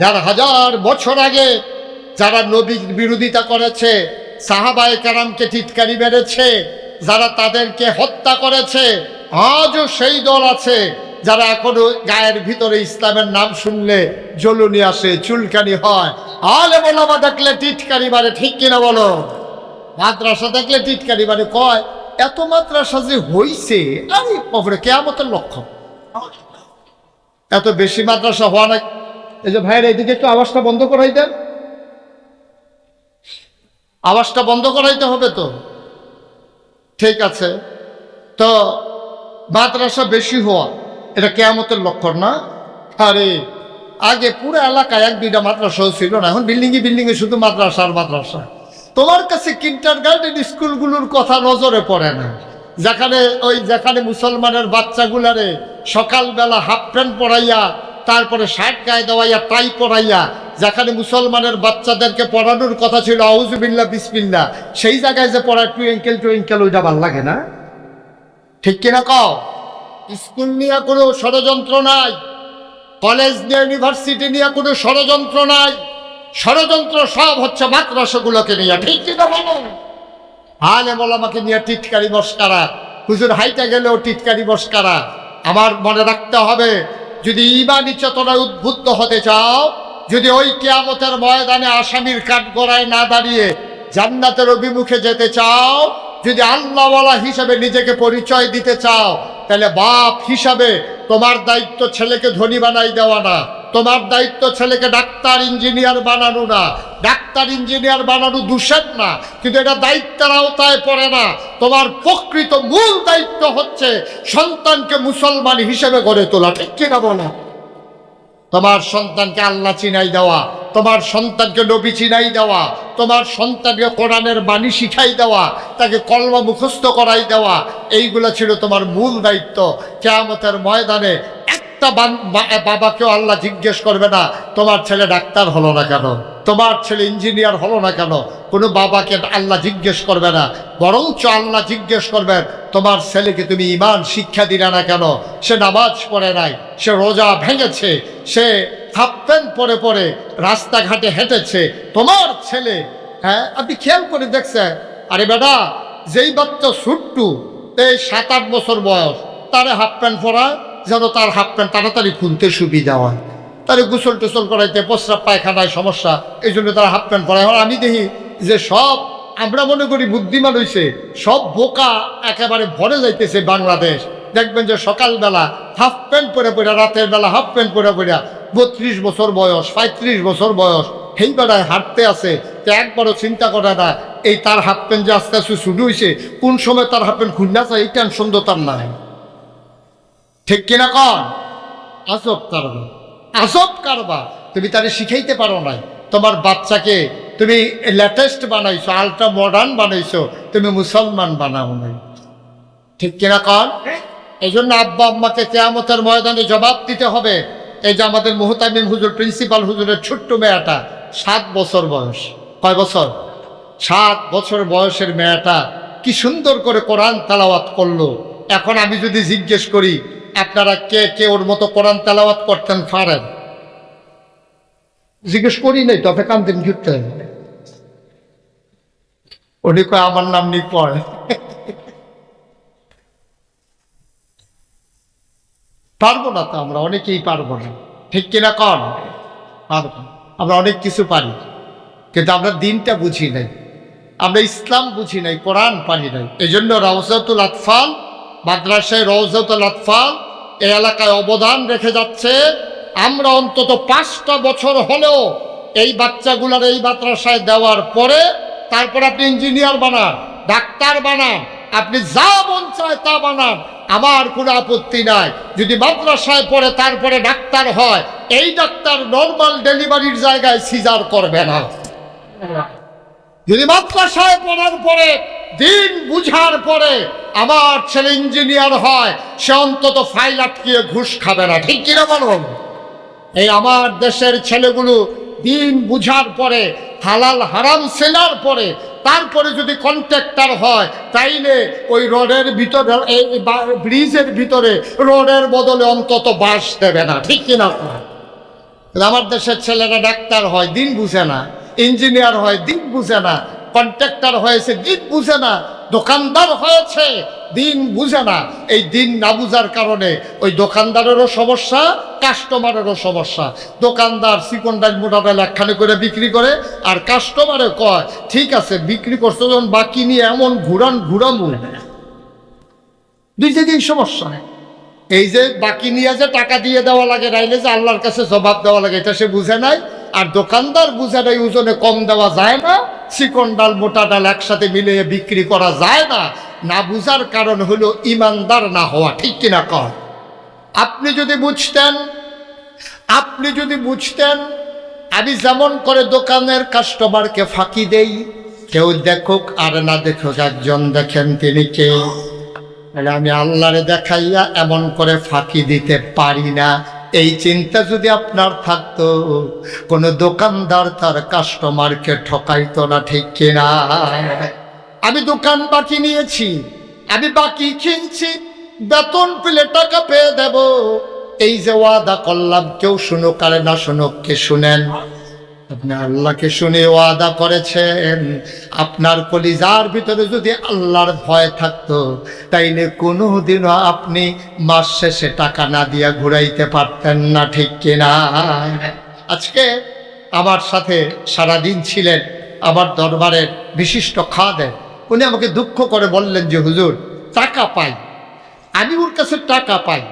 দেড় হাজার বছর আগে যারা নবীর বিরোধিতা করেছে, সাহাবায় কারামকে টিটকারি মেরেছে, যারা তাদেরকে হত্যা করেছে, আজও সেই দল আছে যারা এখনও গায়ের ভিতরে ইসলামের নাম শুনলে জ্বলুনি আসে, চুলকানি হয়। আলে বলামা দেখলে টিটকারি মারে, ঠিক কিনা বলো? মাদ্রাসা দেখলে টিটকারি মানে কয়, এত মাদ্রাসা যে হইছে, আরে বাবরে কেয়ামতের লক্ষ্য এত বেশি মাদ্রাসা হওয়া না এই যে ভাইয়ের এইদিকে একটু আওয়াজটা বন্ধ করাই দেন আওয়াজটা বন্ধ করাইতে হবে তো? ঠিক আছে। তো মাদ্রাসা বেশি হওয়া, এটা কেয়ামতের লক্ষণ না? আরে, আগে পুরো এলাকায় এক দুইটা মাদ্রাসাও ছিল না, এখন বিল্ডিংয়ে বিল্ডিংয়ে শুধু মাদ্রাসা আর মাদ্রাসা। তোমার কাছে কিন্টার গার্ডেন স্কুলগুলোর কথা নজরে পড়ে না। যেখানে ওই যেখানে মুসলমানের বাচ্চাগুলারে সকালবেলা হাফ প্যান্ট পরাইয়া তারপরে শার্ট গায়ে দেওয়াইয়া টাই পরাইয়া যেখানে মুসলমানের বাচ্চাদেরকে পড়ানোর কথা ছিল আউজুবিল্লা বিসমিল্লা সেই জায়গায় যে পড়ায় টুয়েঙ্কেল টুয়েঙ্কেল ওইটা ভালো লাগে না? ঠিক কিনা কও? স্কুল নিয়ে কোনো ষড়যন্ত্র নাই, কলেজ নিয়ে, ইউনিভার্সিটি নিয়ে কোনো ষড়যন্ত্র নাই, ষড়যন্ত্র সব হচ্ছে মাদ্রাসাগুলোকে নিয়ে, ঠিক কিনা বলো? আলে মোলামাকে নিয়ে টিটকারি মস্কারা, হুজুর হাইটা গেলেও টিটকারি মস্কারা, আমার মনে রাখতে হবে যদি ইমানি চেতনায় উদ্বুদ্ধ হতে চাও, যদি ওই কেয়ামতের ময়দানে আসামির কাঠ গড়ায় না দাঁড়িয়ে জান্নাতের অভিমুখে যেতে চাও, যদি আল্লাহওয়ালা হিসেবে নিজেকে পরিচয় দিতে চাও তাহলে বাপ হিসাবে তোমার দায়িত্ব ছেলেকে ধনী বানাই দেওয়া না। তোমার দায়িত্ব ছেলেকে ডাক্তার, ইঞ্জিনিয়ার বানানো না। ডাক্তার, ইঞ্জিনিয়ার বানানো দূষণ না, কিন্তু এটা দায়িত্বের আওতায় পড়ে না। তোমার প্রকৃত মূল দায়িত্ব হচ্ছে সন্তানকে মুসলমান হিসেবে গড়ে তোলা, ঠিক কিনা বলো? তোমার সন্তানকে আল্লাহ চিনাই দেওয়া। তোমার সন্তানকে নবী চিনাই দেওয়া, তোমার সন্তানকে কোরআনের বাণী শিখাই দেওয়া, তাকে কলমা মুখস্থ করাই দেওয়া, এইগুলো ছিল তোমার মূল দায়িত্ব। কেয়ামতের ময়দানে একটা বাবাকেও আল্লাহ জিজ্ঞেস করবে না, তোমার ছেলে ডাক্তার হলো না কেন? তোমার ছেলে ইঞ্জিনিয়ার হলো না কেন? কোনো বাবাকে আল্লাহ জিজ্ঞেস করবে না, বরঞ্চ আল্লাহ জিজ্ঞেস করবেন, তোমার ছেলেকে তুমি ইমান শিক্ষা দিলে না কেন? সে নামাজ পড়ে নাই, সে রোজা ভেঙেছে, সে হাফ প্যান্ট পরে পরে রাস্তাঘাটে হেঁটেছে, তোমার ছেলে হ্যাঁ আপনি খেয়াল করে দেখছেন? আরে বেটা, যেই বাচ্চা ছুট্টু এই সাত আট বছর বয়স, তারে হাফ প্যান্ট পরা যেন তার হাফ প্যান্ট তাড়াতাড়ি খুলতে সুবিধা হয়। তারে গোসল টোসল করাইতে প্রস্রাব পায়খানায় সমস্যা, এই জন্য তারা হাফ প্যান্ট পরায়। আমি দেখি যে সব, আমরা মনে করি বুদ্ধিমান হইছে, সব বোকা একেবারে ভরে যাইতেছে বাংলাদেশ। দেখবেন যে সকালবেলা হাফ প্যান্ট পরে পরে রাতের বেলা হাফ প্যান্ট পরে পরে বত্রিশ বছর বয়স, পঁয়ত্রিশ বছর বয়স সেই বেড়ায় হাঁটতে আছে, তো একবারও চিন্তা করে না, এই তার হাফ প্যান্ট যে আস্তে আস্তে শুরু হয়েছে কোন সময় তার হাফ প্যান্ট খুলনা চায় এই টেনশন তো তার নাই। ঠিক কিনা কন? আসব কারবা আসব কারবা তুমি তারে শিখাইতে পারো নাই। তোমার বাচ্চাকে তুমি লেটেস্ট বানাইছো আলট্রা মডার্ন বানাইছো তুমি মুসলমান বানাও নাই। ঠিক কিনা কন? এই জন্য আব্বা আম্মাকে কেয়ামতের ময়দানে জবাব দিতে হবে। এই যে আমাদের মুহতামিম হুজুর প্রিন্সিপাল হুজুরের ছোট্ট মেয়েটা সাত বছর বয়স। কয় বছর? সাত বছর বয়সের মেয়েটা কি সুন্দর করে কোরআন তালাওয়াত করল। এখন আমি যদি জিজ্ঞেস করি আপনারা কে কে ওর মতো কোরআন তালাওয়াত করতেন পারেন জিজ্ঞেস করি নাই, তবে কান্দিন ঘুরতে উনি কয়, আমার নাম নিপয় পারব না তো আমরা, অনেকেই পারব না। ঠিক কিনা কন? পারব আমরা অনেক কিছু পারি, কিন্তু আমরা দিনটা বুঝি নাই। আমরা ইসলাম বুঝি নাই, কোরআন পারি নাই। এই জন্য রওজাতুল আতফাল, মাদ্রাসায় রওজাতুল আতফাল এলাকায় অবদান রেখে যাচ্ছে। আমরা অন্তত পাঁচটা বছর হলেও এই বাচ্চাগুলার এই মাদ্রাসায় দেওয়ার পরে তারপর আপনি ইঞ্জিনিয়ার বানান, ডাক্তার বানান, আপনি যা মন চায় তা বানান, আমার কোনো আপত্তি নাই। যদি মাদ্রাসায় পড়ে তারপরে ডাক্তার হয়, এই ডাক্তার নর্মাল ডেলিভারির জায়গায় সিজার করবে না। যদি মাদ্রাসায় পড়ার পরে দিন বুঝার পরে আমার ছেলে ইঞ্জিনিয়ার হয়, সে অন্তত ফাইল আটকিয়ে ঘুষ খাবে না। ঠিক কিনা বলুন? এই আমার দেশের ছেলেগুলো দিন বুঝার পরে, হালাল হারাম সেলার পরে, তারপরে যদি কন্ট্রাক্টর হয়, তাইলে ওই রোডের ভিতরে, এই ব্রিজের ভিতরে রোডের বদলে অন্তত বাস দেবে না। ঠিক কিনা? আমার দেশের ছেলেরা ডাক্তার হয়, দিন বুঝে না। ইঞ্জিনিয়ার হয়, দিন বুঝে না। কন্ট্রাক্টর হয়েছে, দিন বুঝে না, দোকানদার হয়েছে, দিন বুঝে না। এই দিন না বুঝার কারণে ওই দোকানদারেরও সমস্যা কাস্টমারেরও সমস্যা। দোকানদার চিকন ডাল মোটা একখানে করে বিক্রি করে, আর কাস্টমারে কয়, ঠিক আছে, বিক্রি করছ যখন, বাকি নিয়ে এমন ঘুরান, ঘুরামু। দুই জায়গায় সমস্যা। এই যে বাকি নিয়ে যে টাকা দিয়ে দেওয়া লাগে রাইলে যে আল্লাহর কাছে জবাব দেওয়া লাগে, এটা সে বুঝে নাই। আর দোকানদার বুঝে নাই ওজনে কম দেওয়া যায় না, চিকন ডাল, মোটা ডাল একসাথে মিলিয়ে বিক্রি করা যায় না না বুঝার কারণ হলো ইমানদার না হওয়া, ঠিক কিনা? কর আপনি যদি বুঝতেন, আপনি যদি বুঝতেন, আমি যেমন করে দোকানের কাস্টমারকে ফাঁকি দেই, কেউ দেখুক আর না দেখুক, একজন দেখেন তিনি কে। আমি আল্লাহরে দেখাইয়া এমন করে ফাঁকি দিতে পারি না। এই চিন্তা যদি আপনার থাকতো, কোনো দোকানদার তার কাস্টমারকে ঠকাইতো না, ঠিক কিনা? আমি দোকান বাকি নিয়েছি, আমি বাকি কিনছি, বেতন পেলে টাকা পেয়ে দেব। এই যে ওয়াদা করলাম, কেউ শুনুক আর না শুনুক, কে শুনেন? আপনি আল্লাহকে শুনে ওয়াদা করেছেন, আপনার কলিজার ভিতরে যদি আল্লাহর ভয় থাকতো, তাইলে কোনো দিনও আপনি মাস শেষে টাকা না দিয়া ঘুরাইতে পারতেন না, ঠিক কিনা? আজকে আমার সাথে সারাদিন ছিলেন আমার দরবারের বিশিষ্ট খাদেন উনি আমাকে দুঃখ করে বললেন যে, হুজুর, টাকা পাই। আমি ওর কাছে টাকা পাই।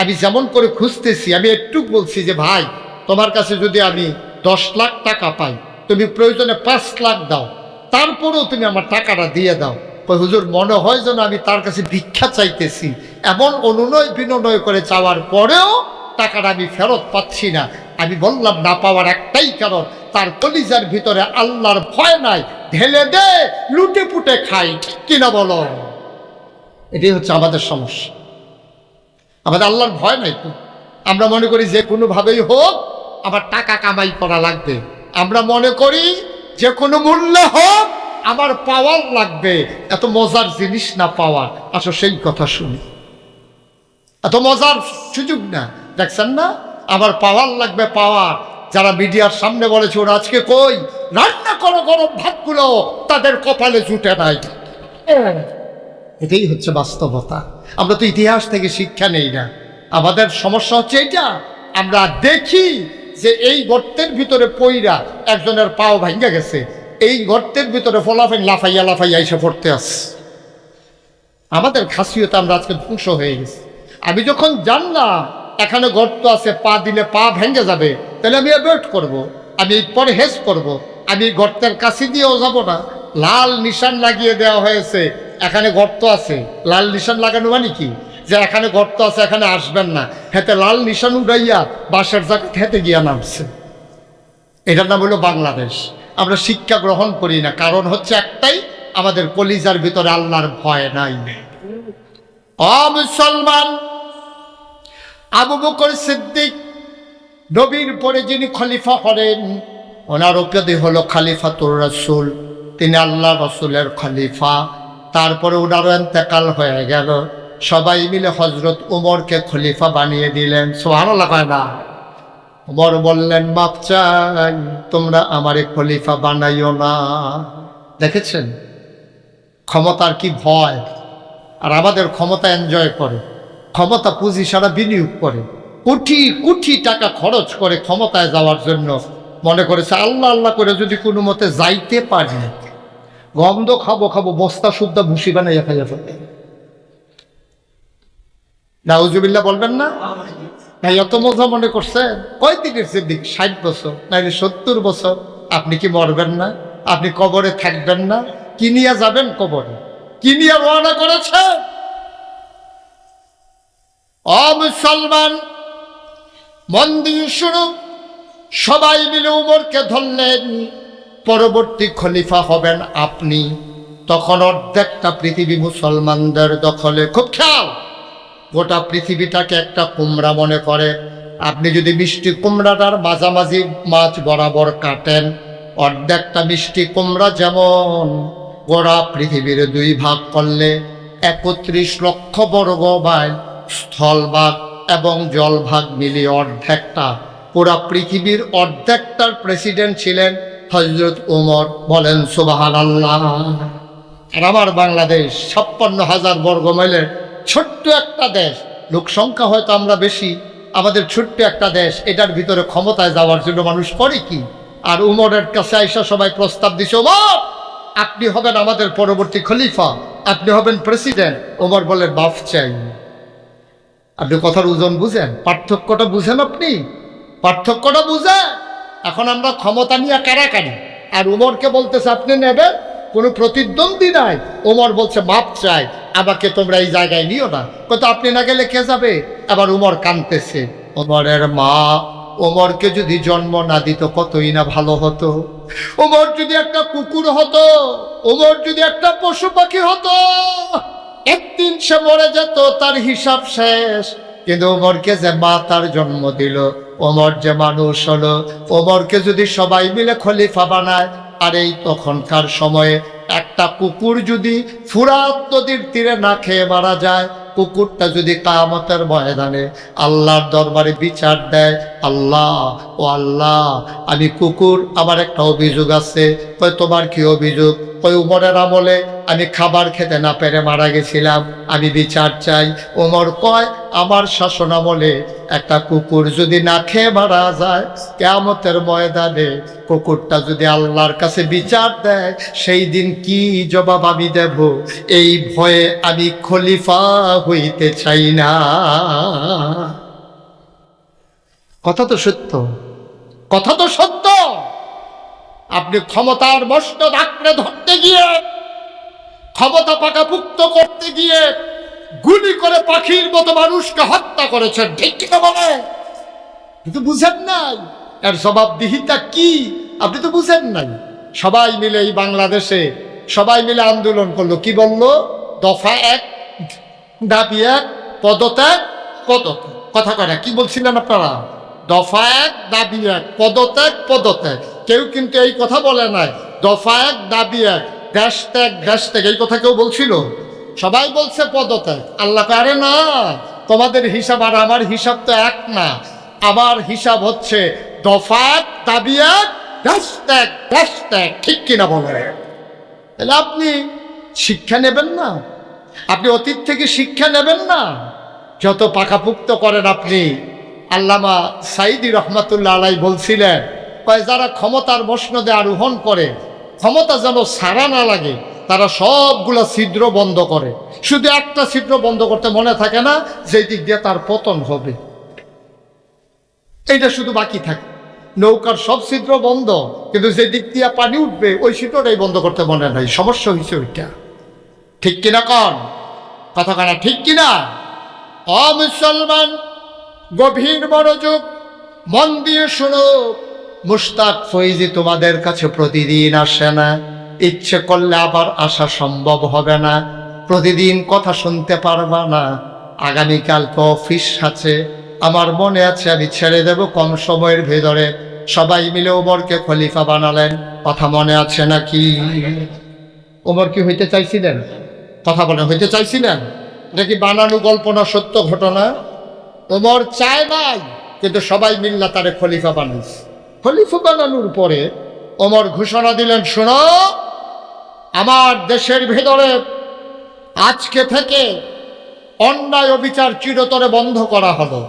আমি যেমন করে খুঁজতেছি, আমি একটু বলছি যে, ভাই, তোমার কাছে যদি আমি দশ লাখ টাকা পাই। তুমি প্রয়োজনে পাঁচ লাখ দাও। তারপরেও তুমি আমার টাকাটা দিয়ে দাও। হুজুর, মনে হয় যেন আমি তার কাছে ভিক্ষা চাইতেছি। এমন অনুনয় বিনয় করে চাওয়ার পরেও টাকাটা আমি ফেরত পাচ্ছি না। আমি বললাম, না পাওয়ার একটাই কারণ। তার কলিজার ভিতরে আল্লাহর ভয় নাই। ঢেলে দে, লুটে পুটে খাই। কিনা বলো? এটাই হচ্ছে আমাদের সমস্যা। আমাদের আল্লাহর ভয় নাই তো। আমরা মনে করি যে কোনোভাবেই হোক আমার টাকা কামাই করা লাগবে। আমরা মনে করি যে কোনো মূল্য হোক, আমার পাওয়ার লাগবে। এত মজার জিনিস না পাওয়ার আসো সেই কথা শুনি। এত মজার সুযোগ না। দেখছেন না? আমার পাওয়ার লাগবে পাওয়ার। যারা মিডিয়ার সামনে বলেছে, ওরা আজকে কই? রান্না করো গরম ভাতগুলো। তাদের কপালে জুটে নাই। এটাই হচ্ছে বাস্তবতা। আমরা তো ইতিহাস থেকে শিক্ষা নেই না। আমাদের সমস্যা হচ্ছে এটা। আমরা দেখি যে এই গর্তের ভিতরে পইরা একজনের পাও ভাঙ্গা গেছে, এই গর্তের ভিতরে ফলাফেন লাফাইয়া লাফাইয়া এসে পড়তে আস আমাদের খাসিয়ত আমরা আজকে ধ্বংস হয়ে গেছি আমি যখন জানলাম এখানে গর্ত আছে, পা দিলে পা ভেঙে যাবে, তাহলে আমি অ্যাভয়েড করব। আমি পরে হেস করব। আমি গর্তের কাছে দিয়েও যাব না লাল নিশান লাগিয়ে দেওয়া হয়েছে, এখানে গর্ত আছে, লাল নিশান লাগানো মানে কি যে এখানে গর্ত আছে, এখানে আসবেন না। হেতে লাল নিশান উড়াইয়া বাসের জায়গা হেতে গিয়া নামছে। এটার নাম হলো বাংলাদেশ। আমরা শিক্ষা গ্রহণ করি না। কারণ হচ্ছে একটাই, আমাদের কলিজার ভিতরে আল্লাহর ভয় নাই। অ মুসলমান, আবু বকর সিদ্দিক, নবীর পরে যিনি খলিফা হলেন ওনার উপাধি হলো খালিফাতুর রসুল। তিনি আল্লাহ রসুলের খলিফা। তারপরে ওনারও এন্তেকাল হয়ে গেল। সবাই মিলে হজরত উমরকে খলিফা বানিয়ে দিলেন। সোহান কয় না। উমর বললেন, মাপ চাই, তোমরা আমারে খলিফা বানাইও না। দেখেছেন? ক্ষমতার কি ভয়? আর আমাদের ক্ষমতা এনজয় করে। ক্ষমতা পুঁজি সারা বিনিয়োগ করে। কোটি কোটি টাকা খরচ করে ক্ষমতায় যাওয়ার জন্য মনে করেছে, আল্লাহ আল্লাহ করে যদি কোনো মতে যাইতে পারি, গন্ধ খাব খাব, বস্তা শুদ্ধা ভুসি বানাইয়া খাইয়া ফেলবে নাউজুবিল্লা বলবেন না? ভাই, এত মজা মনে করছে। কয় দিনের সিদ্দিক ষাট বছর, নাইলে সত্তর বছর। আপনি কি মরবেন না? আপনি কবরে থাকবেন না? কি নিয়ে যাবেন কবরে? কি নিয়ে রওনা করেছে অ মুসলমান, মন দিয়ে শুনো। সবাই মিলে উমরকে ধরলেন। পরবর্তী খলিফা হবেন আপনি। তখন অর্ধেকটা পৃথিবী মুসলমানদের দখলে। খুব খেয়াল। গোটা পৃথিবীটাকে একটা কুমড়া মনে করে। আপনি যদি মিষ্টি কুমড়াটার মাঝামাঝি মাছ বরাবর কাটেন, অর্ধেকটা মিষ্টি কুমড়া যেমন গোড়া পৃথিবীর দুই ভাগ করলে একত্রিশ লক্ষ বর্গ মাইল স্থলভাগ এবং জলভাগ মিলিয়ে অর্ধেকটা। পুরা পৃথিবীর অর্ধেকটার প্রেসিডেন্ট ছিলেন হজরত উমর। বলেন সুবাহান আল্লাহ আর আমার বাংলাদেশ ছাপ্পান্ন হাজার বর্গ মাইলের ছোট্ট একটা দেশ, লোক সংখ্যা হয়তো আমরা বেশি, আমাদের ছোট্ট একটা দেশ, এটার ভিতরে ক্ষমতায় যাওয়ার জন্য মানুষ করে কি? আর উমরের কাছে আইসা সবাই প্রস্তাব দিছে, উমর, আপনি হবেন আমাদের পরবর্তী খলিফা, আপনি হবেন প্রেসিডেন্ট। ওমর বলেন বাফ চাই। আপনি কথার ওজন বুঝেন? পার্থক্যটা বুঝেন আপনি? পার্থক্যটা বুঝেন? এখন আমরা ক্ষমতা নিয়ে কারাকারি। আর উমরকে বলতেছে, আপনি নেবেন, কোনো প্রতিদ্বন্দ্বী নাই। ওমর বলছে মাপ চাই। আমাকে তোমরা এই জায়গায় নিও না। কত আপনি না গেলে কে যাবে? আবার উমর কানতেছে। ওমরের মা ওমরকে যদি জন্ম না দিত কতই না ভালো হতো। ওমর যদি একটা কুকুর হতো ওমর যদি একটা পশু পাখি হতো, একদিন সে মরে যেত, তার হিসাব শেষ। কিন্তু ওমরকে যে মা তার জন্ম দিল ওমর যে মানুষ হলো ওমরকে যদি সবাই মিলে খলিফা বানায়, আর এই তখনকার সময়ে একটা কুকুর যদি ফুরাত নদীর তীরে না খেয়ে মারা যায় কুকুরটা যদি কামতের ময়দানে আল্লাহর দরবারে বিচার দেয়, আল্লাহ, ও আল্লাহ, আমি কুকুর, আমার একটা অভিযোগ আছে। কই তোমার কি অভিযোগ? কই উমরের আমলে আমি খাবার খেতে না পেরে মারা গেছিলাম, আমি বিচার চাই। ওমর কয়, আমার শাসন আমলে একটা কুকুর যদি না খেয়ে মারা যায়, কেয়ামতের ময়দানে কুকুরটা যদি আল্লাহর কাছে বিচার দেয়, সেই দিন কি জবাব আমি দেব? এই ভয়ে আমি খলিফা হইতে চাই না। কথা তো সত্য। কথা তো সত্য। আপনি ক্ষমতার মস্ত আঁকড়ে ধরতে গিয়ে, ক্ষমতা পাকাপুক্ত করতে গিয়ে গুলি করে পাখির মতো মানুষকে হত্যা করেছেন, ঠিক কিনা বলে? কিন্তু বুঝেন নাই। এর জবাবদিহিতা কি? আপনি তো বুঝেন নাই। সবাই মিলে এই বাংলাদেশে সবাই মিলে আন্দোলন করল। কি বলল? দফা এক দাবি এক পদত্যাগ পদত্যাগ কথা কয় না, কি বলছিলেন আপনারা? দফা এক দাবি এক পদত্যাগ পদত্যাগ কেউ কিন্তু এই কথা বলে নাই। দফা এক দাবি এক দেশ ত্যাগ দেশ ত্যাগ, এই কথা কেউ বলছিল? সবাই বলছে পদত্যাগ আল্লাহ আরে না, তোমাদের হিসাব আর আমার হিসাব তো এক না। আমার হিসাব হচ্ছে দফা এক দাবি এক দেশ ত্যাগ দেশ ত্যাগ। ঠিক কিনা বলে তাহলে আপনি শিক্ষা নেবেন না? আপনি অতীত থেকে শিক্ষা নেবেন না। যত পাকাপুক্ত করেন আপনি। আল্লামা সাইদি রহমাতুল্লাহ আলাই বলছিলেন, কয়, যারা ক্ষমতার মসনদে আরোহণ করে, ক্ষমতা যেন সারা না লাগে, তারা সবগুলা ছিদ্র বন্ধ করে। শুধু একটা ছিদ্র বন্ধ করতে মনে থাকে না যে দিক দিয়ে তার পতন হবে। এইটা শুধু বাকি থাকে। নৌকার সব ছিদ্র বন্ধ, কিন্তু যে দিক দিয়ে পানি উঠবে, ওই ছিদ্রটাই বন্ধ করতে মনে নাই। সমস্যা হয়েছে ওইটা। ঠিক কিনা কন? কথা কানা ঠিক কিনা? অ মুসলমান গভীর মনোযোগ মন দিয়ে শোনো। মুস্তাক ফৈজি তোমাদের কাছে প্রতিদিন আসে না। ইচ্ছে করলে আবার আসা সম্ভব হবে না। প্রতিদিন কথা শুনতে পারবা না। আগামীকাল তো অফিস আছে। আমার মনে আছে আমি ছেড়ে দেব কম সময়ের ভেতরে। সবাই মিলে ওমরকে খলিফা বানালেন। কথা মনে আছে নাকি? ওমর কি হইতে চাইছিলেন? কথা বলেন হইতে চাইছিলেন এটা কি বানানো গল্প না সত্য ঘটনা? ওমর চায় নাই, কিন্তু সবাই মিল্লা তারে খলিফা বানাইছে। খলিফা বানানোর পরে ওমর ঘোষণা দিলেন, শোনো, আমার দেশের ভেতরে আজকে থেকে অন্যায় অবিচার চিরতরে বন্ধ করা হলো।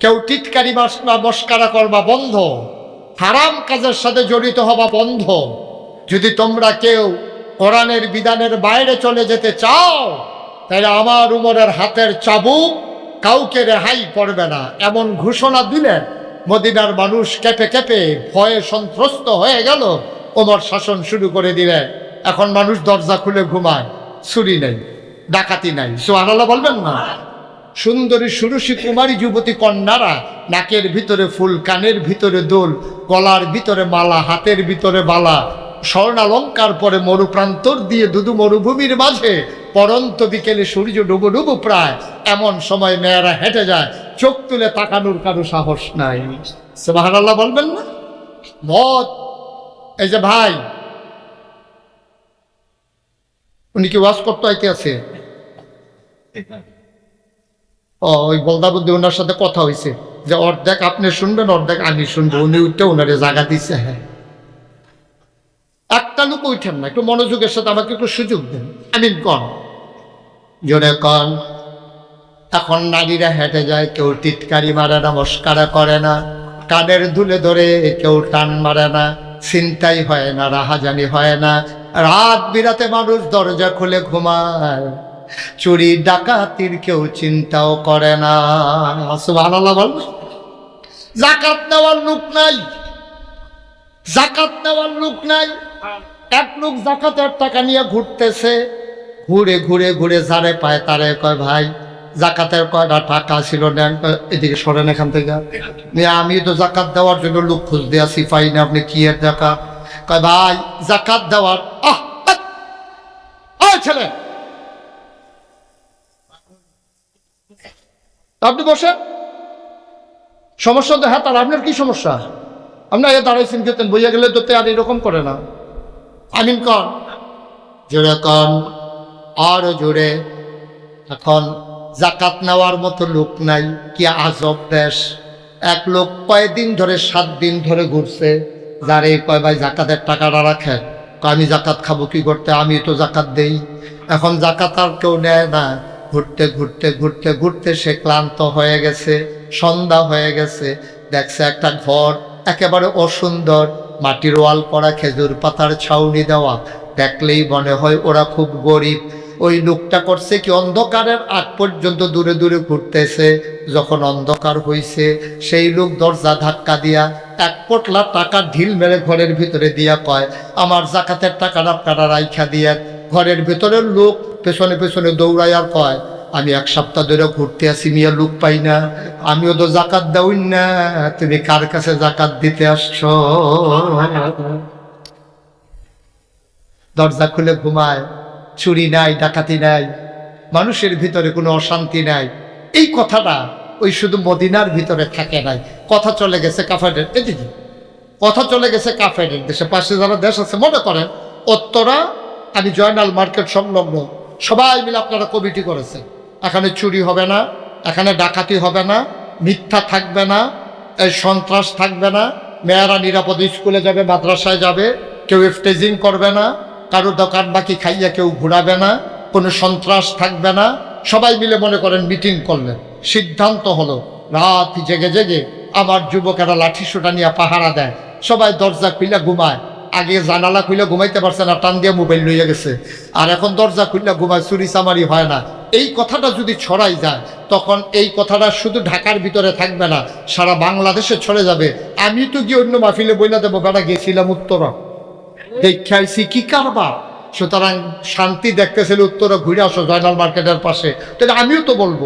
কেউ টিটকারি বা মস্কারা করবা বন্ধ। হারাম কাজের সাথে জড়িত হওয়া বন্ধ। যদি তোমরা কেউ কোরআনের বিধানের বাইরে চলে যেতে চাও, তাহলে আমার উমরের হাতের চাবুক কাউকে রেহাই পড়বে না। এমন ঘোষণা দিলেন, মদিনার মানুষ কেঁপে কেঁপে ভয়ে সন্ত্রস্ত হয়ে গেল। ওমর শাসন শুরু করে দিলেন। এখন মানুষ দরজা খুলে ঘুমায়, ছুরি নেই, ডাকাতি নাই। সোহানাল্লাহ বলবেন না? সুন্দরী সুরসী কুমারী যুবতী কন্যারা, নাকের ভিতরে ফুল, কানের ভিতরে দোল, গলার ভিতরে মালা, হাতের ভিতরে বালা স্বর্ণালঙ্কার পরে মরুপ্রান্তর দিয়ে দুদু মরুভূমির মাঝে পরন্ত বিকেলে সূর্য ডুবো ডুবো প্রায়। এমন সময় মেয়েরা হেঁটে যায়, চোখ তুলে তাকানোর কারও সাহস নাই। সুবহানাল্লাহ বলবেন না? মত এই যে ভাই, উনি কি ওয়াজ করতে আইতে আছে ও, ওই বলদাবুদ্দি ওনার সাথে কথা হয়েছে যে অর্ধেক আপনি শুনবেন, অর্ধেক আমি শুনব। উনি উঠতে ওনারে জায়গা দিছে। হ্যাঁ লোক উঠেন না? একটু মনোযোগের সাথে আমাকে একটু সুযোগ দেন। আমিন কন। জোরে কন। এখন নারীরা হেঁটে যায়, কেউ টিটকারি মারে না, মস্কারা করে না। কানের দুলে ধরে কেউ টান মারে না। চিন্তাই হয় না, রাহাজানি হয় না। রাত বিরাতে মানুষ দরজা খুলে ঘুমায়। চুরি, ডাকাতির কেউ চিন্তাও করে না। সুবহানাল্লাহ বল। জাকাত নেওয়ার লোক নাই। জাকাত নেওয়ার লোক নাই। এক লোক জাকাতের টাকা নিয়ে ঘুরতেছে। ঘুরে ঘুরে ঘুরে যারে পায় তারে কয়, ভাই, জাকাতের কয়টা টাকা ছিল এদিকে সরেন এখান থেকে। আমি তো জাকাত দেওয়ার জন্য লোক খুঁজ দিয়ে আসি, পাই না, আপনি কি এর জাকাত কয়, ভাই, জাকাত দেওয়ার আহ! ছেলে! আপনি বসেন। সমস্যা তো হ্যাঁ তার আপনার কি সমস্যা? আপনার এ দাঁড়াইছেন খেতেন বইয়া গেলে তো তে আর এরকম করে না। আমিন কন? জোরে কন। আরও জোরে। এখন জাকাত নেওয়ার মতো লোক নাই, কি আজব দেশ। এক লোক কয়দিন ধরে, সাত দিন ধরে ঘুরছে, যার এই কয়, ভাই জাকাতের টাকাটা রাখে। আমি জাকাত খাব কি করতে? আমি তো জাকাত দেই। এখন জাকাত আর কেউ নেয় না। ঘুরতে ঘুরতে ঘুরতে ঘুরতে সে ক্লান্ত হয়ে গেছে, সন্ধ্যা হয়ে গেছে। দেখছে একটা ঘর একেবারে অসুন্দর মাটির ওয়াল করা খেজুর পাতার ছাউনি দেওয়া, দেখলেই মনে হয় ওরা খুব গরিব। ওই লোকটা করছে কি অন্ধকারের আগ পর্যন্ত দূরে দূরে ঘুরতেছে। যখন অন্ধকার হইছে, সেই লোক দরজা ধাক্কা দিয়া এক পটলা টাকা ঢিল মেরে ঘরের ভিতরে দিয়া কয়, আমার জাকাতের টাকাটা আপনারা রাইখা দিয়া ঘরের ভিতরের লোক পেছনে পেছনে দৌড়াইয়ার কয় আমি এক সপ্তাহ ধরে ঘুরতে আসি, মিয়া লুক পাই না। আমিও তো জাকাত দেউই না। তুমি কার কাছে জাকাত দিতে আসছো? দরজা খুলে ঘুমায় চুরি নাই, ডাকাতি নাই, মানুষের ভিতরে কোনো অশান্তি নাই। এই কথাটা ওই শুধু মদিনার ভিতরে থাকে নাই। কথা চলে গেছে কাফেরের এদিকে কথা চলে গেছে কাফেরের দেশে। পাশে যারা দেশ আছে, মনে করেন উত্তরা আমি জয়নাল মার্কেট সংলগ্ন, সবাই মিলে আপনারা কমিটি করেছে এখানে চুরি হবে না, এখানে ডাকাতি হবে না, মিথ্যা থাকবে না এই সন্ত্রাস থাকবে না, মেয়েরা নিরাপদে স্কুলে যাবে, মাদ্রাসায় যাবে, কেউ স্টেজিং করবে না কারও দোকান বাকি খাইয়া কেউ ঘুরাবে না, কোনো সন্ত্রাস থাকবে না, সবাই মিলে মনে করেন মিটিং করলেন। সিদ্ধান্ত হলো, রাত জেগে জেগে আমার যুবকেরা লাঠি সোটা নিয়ে পাহারা দেয়। সবাই দরজা খুলে ঘুমায়। আগে জানালা খুলে ঘুমাইতে পারছে না, টান দিয়ে মোবাইল লইয়া গেছে। আর এখন দরজা খুলে ঘুমায় চুরি চামারি হয় না। এই কথাটা যদি ছড়াই যায়, তখন এই কথাটা শুধু ঢাকার ভিতরে থাকবে না, সারা বাংলাদেশে ছড়ে যাবে। আমি তো গিয়ে অন্য মাহফিলে বইলা দেবো, বেড়া গেছিলাম উত্তরা। দেখাইছি কি কারবার? সুতরাং শান্তি দেখতেছিল উত্তরে, ঘুরে আসো জয়নাল মার্কেটের পাশে। তাহলে আমিও তো বলব,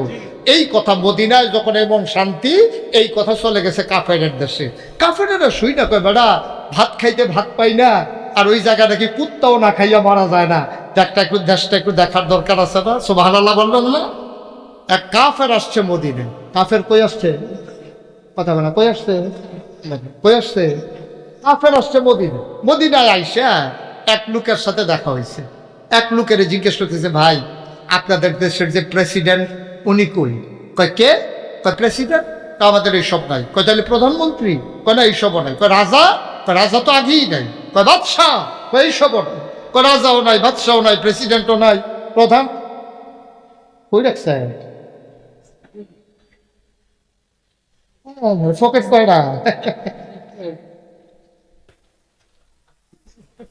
এই কথা মদিনায় যখন এমন শান্তি, এই কথা চলে গেছে কাফেরের দেশে। কাফেরেরা শুই না, কয় বেড়া, ভাত খাইতে ভাত পাই না, আর ওই জায়গা নাকি কুত্তাও না খাইয়া মারা যায় না। একটা একটু দেশটা একটু দেখার দরকার আছে না? সুবহানাল্লাহ বললেন না? এক কাফের আসছে মদিনে কাফের কই আসছে? কথা বলা কই আসছে? কই আসছে? কাফের আসছে মদিনে মদিনায় আইসা এক লোকের সাথে দেখা হয়েছে। এক লোকের জিজ্ঞেস করতেছে, ভাই, আপনাদের দেশের যে প্রেসিডেন্ট উনি কই? কয়, কে? কয় প্রেসিডেন্ট তা আমাদের এইসব নাই। কয়, তাহলে প্রধানমন্ত্রী? কয়, না, এইসবও নাই। কয়, রাজা? রাজা তো আগেই নাই। কয়, বাদশাহ? কয়, এইসবও নাই। রাজাও নাই, বাদশাও নাই প্রেসিডেন্টও নাই, প্রধান। কই রাখছে? ফকেট কয়রা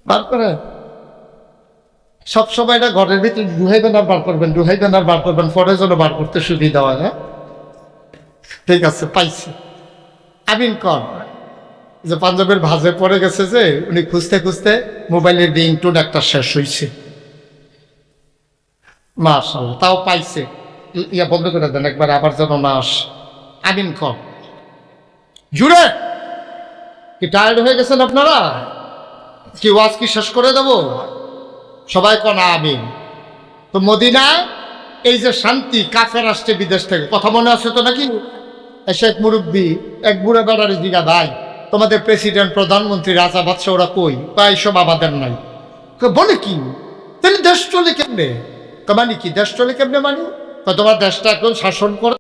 বার করে। সবসময় এটা ঘরের ভিতরে ডুহাইবেন আর বার করবেন ডুহাইবেন আর বার করবেন, পরে যেন বার করতে সুবিধা হয় হ্যাঁ? ঠিক আছে, পাইছি। আমিন কর। যে পাঞ্জাবের ভাজে পড়ে গেছে যে, উনি খুঁজতে খুঁজতে মোবাইলের রিংটোন একটা শেষ হয়েছে মাশাল্লাহ তাও পাইছে। ইয়া বন্ধ করে দেন একবার, আবার যেন না আসে। আমিন কর জুড়ে! কি টায়ার্ড হয়ে গেছেন আপনারা? কি ওয়াজ কি শেষ করে দেব? সবাই কন আমিন। তো মদিনায় এই যে শান্তি, কাফের আসছে বিদেশ থেকে, কথা মনে আছে তো নাকি? শেখ মুরব্বী, এক বুড়ে বেড়ার দিঘা ভাই তোমাদের প্রেসিডেন্ট প্রধানমন্ত্রী রাজা বাদশাহ ওরা কই? বা এইসব আমাদের নাই। বলে কি? তাহলে দেশ চলে কেমনে? মানে কি? দেশ চলে কেমনে মানে? তোমার দেশটা এখন শাসন করে